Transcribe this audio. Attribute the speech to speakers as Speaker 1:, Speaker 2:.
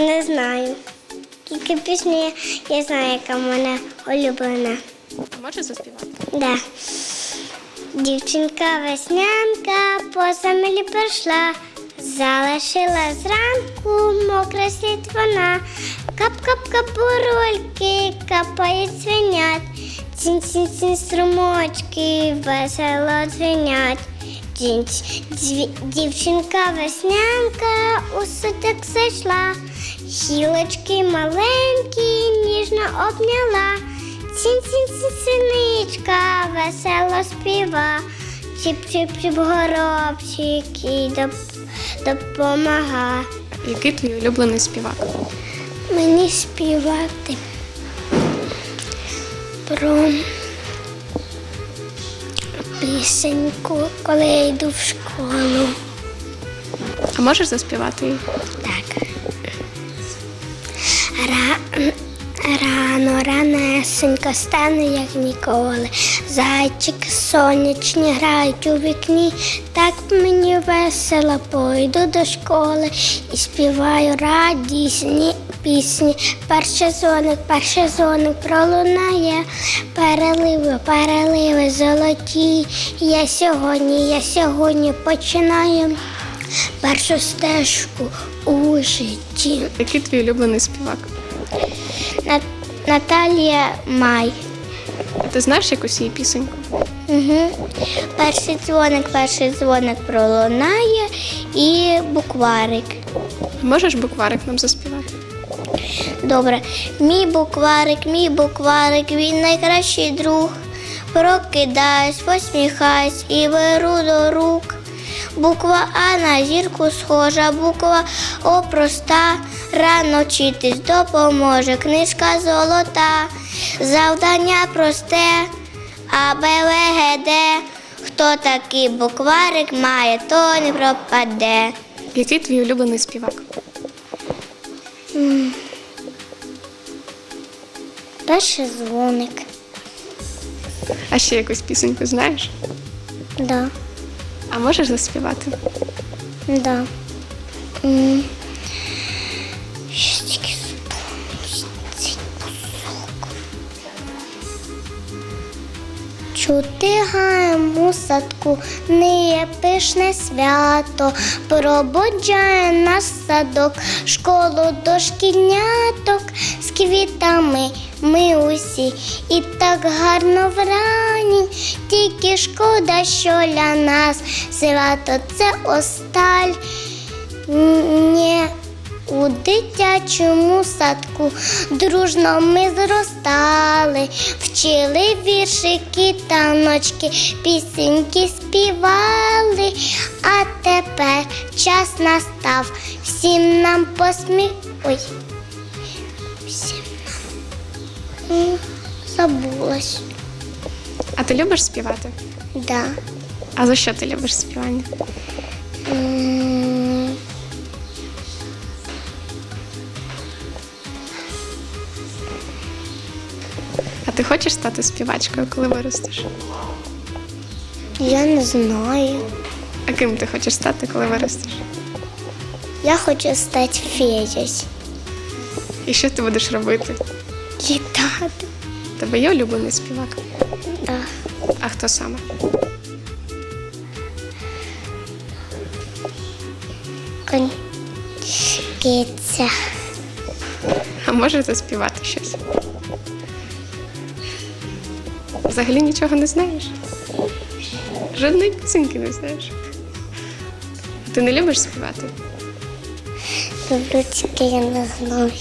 Speaker 1: Не знаю. Тільки пісню я, знаю, яка в мене улюблена.
Speaker 2: Можеш заспівати?
Speaker 1: Да. Дівчинка веснянка по землі прийшла, залишила зранку мокре слід вона. Кап-кап-кап бурульки капають свинят, цінь-цінь-цінь струмочки весело дзвенять. Дівчинка веснянка у суток зайшла, гілочки маленькі ніжно обняла. Цін-цін-цін-синичка весело співа, чіп-чіп-чіп горобчик і доп- допомага.
Speaker 2: Який твій улюблений співак?
Speaker 1: Мені співати про пісеньку, коли я йду в школу.
Speaker 2: А можеш заспівати її?
Speaker 1: Ранесенько стане, як ніколи. Зайчики сонячні грають у вікні. Так мені весело пойду до школи і співаю радісні пісні. Перший дзвоник, перший дзвоник пролунає. Переливи, переливи золоті. Я сьогодні, я сьогодні починаю першу стежку у житті.
Speaker 2: Який твій улюблений співак?
Speaker 1: На- Наталія Май.
Speaker 2: Ти знаєш якусь її пісеньку?
Speaker 1: Угу. Перший дзвоник, перший дзвоник пролунає і букварик.
Speaker 2: Можеш букварик нам заспівати?
Speaker 1: Добре. Мій букварик, мій букварик, він найкращий друг. Прокидаюсь, посміхаюсь і беру до рук. Буква А на зірку схожа, буква О проста. Рано вчитись допоможе, книжка золота. Завдання просте, А, Б, В, Г, Д. Хто такий букварик має, то не пропаде.
Speaker 2: Який твій улюблений співак?
Speaker 1: Перший дзвоник.
Speaker 2: А ще якусь пісеньку знаєш?
Speaker 1: Да.
Speaker 2: А можеш заспівати?
Speaker 1: Да. М. Щось тільки вспомню кусок. Чути гаєм у садку, не пишне свято, пробуджає нас садок, школу дошкільняток з квітами ми усі і так гарно врані, тільки шкода, що для нас свято це осталь. Не у дитячому садку дружно ми зростали, вчили віршики, таночки, пісеньки співали, а тепер час настав всім нам посміх. Ой, забулась.
Speaker 2: А ти любиш співати?
Speaker 1: Да.
Speaker 2: А за що ти любиш співання?
Speaker 1: М,
Speaker 2: А ти хочеш стати співачкою, коли виростеш?
Speaker 1: Я не знаю.
Speaker 2: А ким ти хочеш стати, коли виростеш?
Speaker 1: Я хочу стати феєю.
Speaker 2: І що ти будеш робити?
Speaker 1: Літати.
Speaker 2: Тебе є улюблений співак?
Speaker 1: Да.
Speaker 2: А хто саме?
Speaker 1: Конь.
Speaker 2: А можеш заспівати щось? Взагалі нічого не знаєш? Жодної пісеньки не знаєш. Ти не любиш співати?
Speaker 1: Люблю тільки я не знаю.